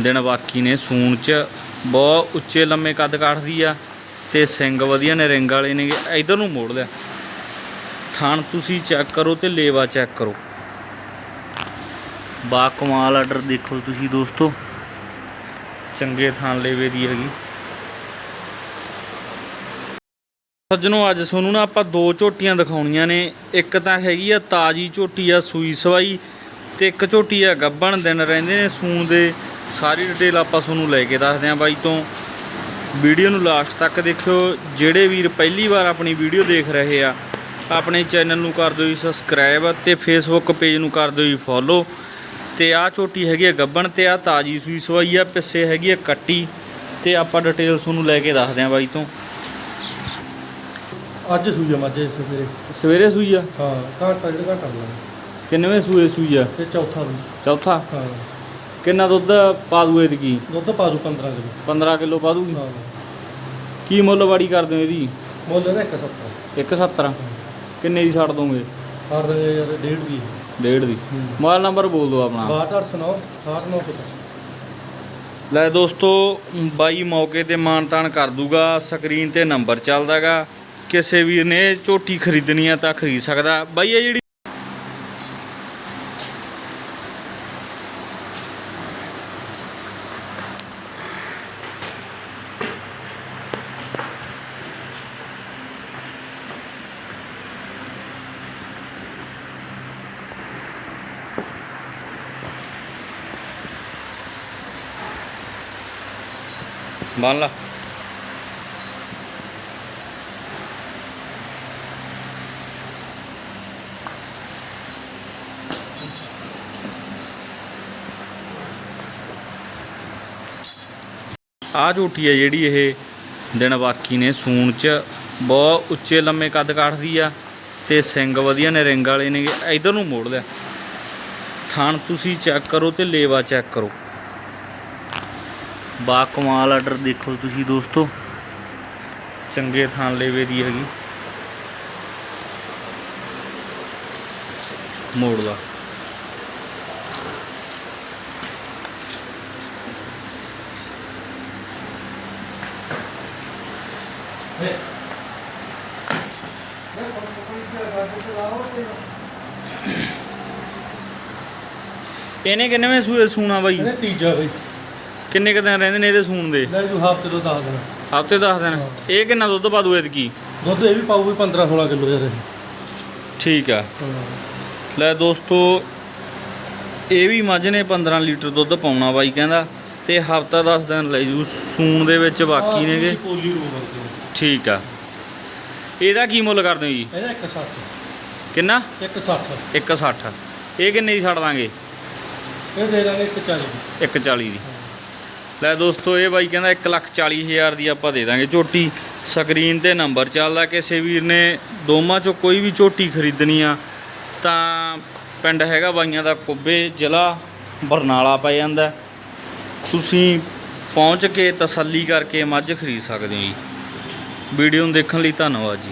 ਦਿਨ ਬਾਕੀ ਨੇ, ਸੂਣ ਚ ਬਹੁਤ ਉੱਚੇ ਲੰਮੇ ਕੱਦ ਕਾਠਦੀ ਆ ਤੇ ਸਿੰਘ ਵਧੀਆ ਨੇ, ਰਿੰਗ ਵਾਲੇ ਨੇ, ਇਧਰ ਨੂੰ ਮੋੜ ਲਿਆ। ਥਣ ਤੁਸੀਂ ਚੈੱਕ ਕਰੋ ਤੇ ਲੇਵਾ ਚੈੱਕ ਕਰੋ। ਬਾ ਕਮਾਲ ਆਰਡਰ ਦੇਖੋ ਤੁਸੀਂ ਦੋਸਤੋ। ਚੰਗੇ ਥਾਂ ਲੇਵੇ ਦੀ ਹੈਗੀ। ਸੱਜਣੋ, ਅੱਜ ਤੁਹਾਨੂੰ ਨਾ ਆਪਾਂ ਦੋ ਝੋਟੀਆਂ ਦਿਖਾਉਣੀਆਂ ਨੇ। ਇੱਕ ਤਾਂ ਹੈਗੀ ਆ ਤਾਜੀ ਝੋਟੀ ਆ ਸੂਈ ਸਵਾਈ ਤੇ ਇੱਕ ਝੋਟੀ ਆ ਗੱਬਣ ਦਿਨ ਰਹਿੰਦੇ ਨੇ ਸੂਣ ਦੇ। ਸਾਰੀ ਡਿਟੇਲ ਆਪਾਂ ਤੁਹਾਨੂੰ ਲੈ ਕੇ ਦੱਸਦੇ ਆਂ ਬਾਈ ਤੋਂ। ਵੀਡੀਓ ਨੂੰ ਲਾਸਟ ਤੱਕ ਦੇਖਿਓ। ਜਿਹੜੇ ਵੀਰ ਪਹਿਲੀ ਵਾਰ ਆਪਣੀ ਵੀਡੀਓ ਦੇਖ ਰਹੇ ਆ ਆਪਣੇ ਚੈਨਲ ਨੂੰ ਕਰ ਦਿਓ ਜੀ ਸਬਸਕ੍ਰਾਈਬ ਤੇ ਫੇਸਬੁੱਕ ਪੇਜ ਨੂੰ ਕਰ ਦਿਓ ਜੀ ਫੋਲੋ ਤੇ ਆਹ ਝੋਟੀ ਹੈਗੀ ਆ ਗੱਬਣ ਤੇ ਆ ਤਾਜੀ ਸੂਈ ਸਵਾਈ ਆ ਪਿੱਛੇ ਹੈਗੀ ਆ ਕੱਟੀ। ਤੇ ਆਪਾਂ ਡਿਟੇਲ ਤੁਹਾਨੂੰ ਲੈ ਕੇ ਦੱਸਦੇ ਆਂ ਬਾਈ ਤੋਂ। ਅੱਜ ਸੂਈ ਆ ਮੱਝ ਸਵੇਰੇ। ਸਵੇਰੇ ਸੂਈ ਆ? ਹਾਂ ਘੰਟਾ ਡੇਢ ਘੰਟਾ ਕਿੰਨਵੇਂ ਸੂਏ ਸੂਈ ਆ? ਤੇ ਚੌਥਾ ਵੀ ਚੌਥਾ? ਹਾਂ। ਕਿੰਨਾ ਦੁੱਧ ਪਾ ਦੂ ਇਹਦੀ ਦੁੱਧ ਪਾ ਦੂ 15 ਕਿਲੋ। 15 ਕਿਲੋ ਪਾ ਦੂਗੀ? ਹਾਂ। ਕੀ ਮੁੱਲ ਵਾੜੀ ਕਰਦੇ ਹੋ ਇਹਦੀ? ਮੁੱਲ ਇਹਦਾ 170 170 ਕਿੰਨੇ ਦੀ ਛੱਡ ਦੋਗੇ? ਹਰ ਦੇ ਯਾਰ ਡੇਢ ਦੀ। ਡੇਢ ਦੀ। ਮੋਬਾਈਲ ਨੰਬਰ ਬੋਲ ਦਿਓ ਆਪਣਾ। 6289 69 ਲੈ ਦੋਸਤੋ ਬਾਈ ਮੌਕੇ ਤੇ ਮਾਨਤਾਨ ਕਰ ਦੂਗਾ। ਸਕਰੀਨ ਤੇ ਨੰਬਰ ਚੱਲਦਾਗਾ। ਕਿਸੇ ਵੀਰ ਨੇ ਝੋਟੀ ਖਰੀਦਣੀ ਆ ਤਾਂ ਖਰੀਦ ਸਕਦਾ। ਬਾਈ ਇਹ ਜਿਹੜੀ ਬੰਨ ਲਾ। ਆ ਝੂਠੀ ਹੈ ਜਿਹੜੀ ਇਹ ਦਿਨ ਬਾਕੀ ਨੇ, ਸੂਣ ਚ ਬਹੁਤ ਉੱਚੇ ਲੰਮੇ ਕੱਦ ਕਾਠਦੀ ਆ ਤੇ ਸਿੰਘ ਵਧੀਆ ਨੇ ਰਿੰਗ ਵਾਲੇ ਨੇ ਇਧਰ ਨੂੰ ਮੋੜ ਲਿਆ। ਥਣ ਤੁਸੀਂ ਚੈੱਕ ਕਰੋ ਤੇ ਲੇਵਾ ਚੈੱਕ ਕਰੋ। ਬਾ ਕਮਾਲ ਆਰਡਰ ਦੇਖੋ ਤੁਸੀਂ ਦੋਸਤੋ। ਚੰਗੇ ਥਾਂ ਲੇਵੇ ਦੀ ਹੈਗੀ। ਮੋੜ ਲਾ। ਇਹਨੇ ਕਿੰਨੇਵੇਂ ਸੂਏ ਸੂਣਾ ਬਾਈ? ਇਹਨੇ ਤੀਜਾ ਬਈ। ਕਿੰਨੇ ਕੁ ਦਿਨ ਰਹਿੰਦੇ ਨੇ ਇਹਦੇ ਸੂਣ ਦੇ? ਲੈ ਜੂ ਹਫ਼ਤੇ ਤੋਂ 10 ਦਿਨ। ਹਫ਼ਤੇ 10 ਦਿਨ। ਇਹ ਕਿੰਨਾ ਦੁੱਧ ਪਾ ਦੂ ਐਤਕੀ? ਦੁੱਧ ਇਹ ਵੀ ਪਾਊਗੀ 15 16 ਕਿਲੋ ਯਾਰ ਇਹ। ਠੀਕ ਆ। ਲੈ ਦੋਸਤੋ ਇਹ ਵੀ ਮੱਝ ਨੇ 15 ਲੀਟਰ ਦੁੱਧ ਪਾਉਣਾ ਬਾਈ ਕਹਿੰਦਾ ਤੇ ਹਫਤਾ 10 ਦਿਨ ਲੈ ਜੂ ਸੂਣ ਦੇ ਵਿੱਚ ਬਾਕੀ ਨੇਗੇ। ਠੀਕ ਆ। ਇਹਦਾ ਕੀ ਮੁੱਲ ਕਰਦੇ ਹੋ ਜੀ? ਇਹਦਾ 160 ਕਿੰਨਾ? 160 160 ਇਹ ਕਿੰਨੇ ਦੀ ਛੱਡ ਦਾਂਗੇ? ਇਹ ਦੇ ਦਾਂਗੇ 140 140 ਦੀ। ਲੈ ਦੋਸਤੋ, ਇਹ ਬਾਈ ਕਹਿੰਦਾ 140000 ਦੀ ਆਪਾਂ ਦੇ ਦਾਂਗੇ ਝੋਟੀ। ਸਕਰੀਨ ਤੇ ਨੰਬਰ ਚੱਲਦਾ, ਕਿਸੇ ਵੀਰ ਨੇ ਦੋਵਾਂ ਚੋਂ ਕੋਈ ਵੀ ਝੋਟੀ ਖਰੀਦਣੀ ਆ, ਤਾਂ ਪਿੰਡ ਹੈਗਾ ਬਾਈਆਂ ਦਾ ਕੁੱਬੇ ਜ਼ਿਲ੍ਹਾ ਬਰਨਾਲਾ ਪੈ ਜਾਂਦਾ। ਤੁਸੀਂ ਪਹੁੰਚ ਕੇ ਤਸੱਲੀ ਕਰਕੇ ਮੱਝ ਖਰੀਦ ਸਕਦੇ ਹੋ ਜੀ। ਵੀਡੀਓ ਨੂੰ ਦੇਖਣ ਲਈ ਧੰਨਵਾਦ ਜੀ।